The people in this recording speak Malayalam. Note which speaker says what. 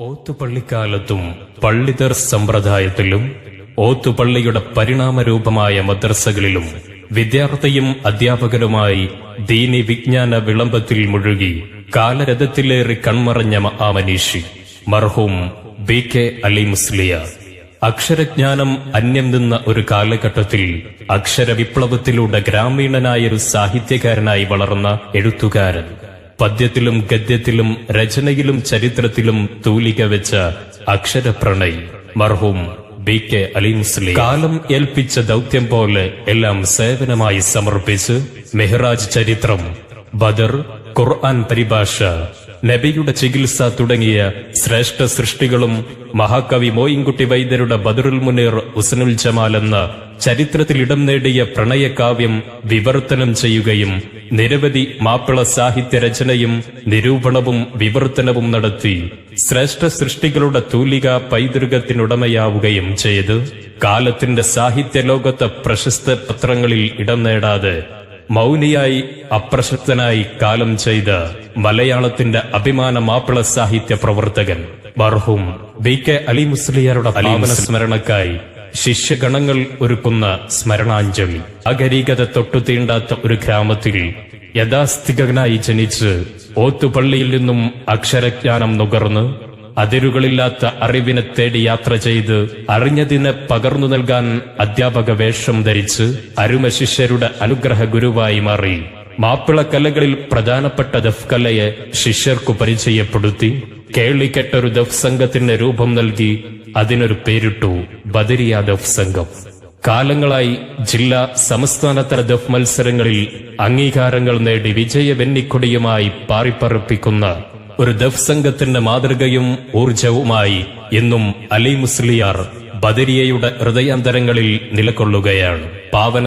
Speaker 1: ഓത്തുപള്ളിക്കാലത്തും പള്ളിതർ സമ്പ്രദായത്തിലും ഓത്തുപള്ളിയുടെ പരിണാമരൂപമായ മദ്രസകളിലും വിദ്യാർത്ഥിയും അധ്യാപകരുമായി ദീനി വിജ്ഞാന വിളംബത്തിൽ മുഴുകി കാലരഥത്തിലേറി കൺമറഞ്ഞ മ- ആ മനീഷി മർഹൂം ബി കെ അലി മുസ്ലിയ. അക്ഷരജ്ഞാനം അന്യം നിന്ന ഒരു കാലഘട്ടത്തിൽ അക്ഷരവിപ്ലവത്തിലൂടെ ഗ്രാമീണനായൊരു സാഹിത്യകാരനായി വളർന്ന എഴുത്തുകാരൻ. പദ്യത്തിലും ഗദ്യത്തിലും രചനയിലും ചരിത്രത്തിലും തൂലിക വെച്ച അക്ഷരപ്രണയ് മർഹൂം ബി കെ അലിംസ്ലി കാലം ഏൽപ്പിച്ച ദൗത്യം പോലെ എല്ലാം സേവനമായി സമർപ്പിച്ച് മെഹ്റാജ് ചരിത്രം ബദർ ഖുർആൻ പരിഭാഷ നബിയുടെ ചികിത്സ തുടങ്ങിയ ശ്രേഷ്ഠ സൃഷ്ടികളും മഹാകവി മോയിൻകുട്ടി വൈദ്യരുടെ ബദറുൽ മുനീർ ഉസനുൽ ജമാൽ എന്ന ചരിത്രത്തിൽ ഇടം നേടിയ പ്രണയകാവ്യം വിവർത്തനം ചെയ്യുകയും നിരവധി മാപ്പിള സാഹിത്യ രചനയും നിരൂപണവും വിവർത്തനവും നടത്തി ശ്രേഷ്ഠ സൃഷ്ടികളുടെ തൂലിക പൈതൃകത്തിനുടമയാവുകയും ചെയ്ത്. കാലത്തിന്റെ സാഹിത്യ ലോകത്തെ പ്രശസ്ത പത്രങ്ങളിൽ ഇടം നേടാതെ മൗനിയായി അപ്രശസ്തനായി കാലം ചെയ്ത മലയാളത്തിന്റെ അഭിമാന മാപ്പിള സാഹിത്യ പ്രവർത്തകൻ മർഹൂം ബി കെ അലി മുസ്ലിയാരുടെ അലീമന സ്മരണക്കായി ശിഷ്യഗണങ്ങൾ ഒരുക്കുന്ന സ്മരണാഞ്ജലി. അഗരീകത തൊട്ടു തീണ്ടാത്ത ഒരു ഗ്രാമത്തിൽ യഥാസ്ഥികനായി ജനിച്ച് ഓത്തുപള്ളിയിൽ നിന്നും അക്ഷരജ്ഞാനം നുകർന്ന് അതിരുകളില്ലാത്ത അറിവിനെ തേടി യാത്ര ചെയ്ത് അറിഞ്ഞതിനെ പകർന്നു നൽകാൻ അധ്യാപക വേഷം ധരിച്ച് അരുമ ശിഷ്യരുടെ അനുഗ്രഹ ഗുരുവായി മാറി. മാപ്പിളക്കലകളിൽ പ്രധാനപ്പെട്ട ദഫ് കലയെ ശിഷ്യർക്കു പരിചയപ്പെടുത്തി കേളിക്കെട്ടൊരു ദഫ് സംഘത്തിന് രൂപം നൽകി അതിനൊരു പേരിട്ടു ബദരിയ ദഫ് സംഘം കാലങ്ങളായി ജില്ലാ സംസ്ഥാനതല ദഫ് മത്സരങ്ങളിൽ അംഗീകാരങ്ങൾ നേടി വിജയ വെന്നിക്കൊടിയുമായി പാറിപ്പറപ്പിക്കുന്ന ഒരു ദഫ് സംഘത്തിന്റെ മാതൃകയും ഊർജവുമായി എന്നും അലി മുസ്ലിയാർ ബദരിയയുടെ ഹൃദയാന്തരങ്ങളിൽ നിലകൊള്ളുകയാണ്. പാവന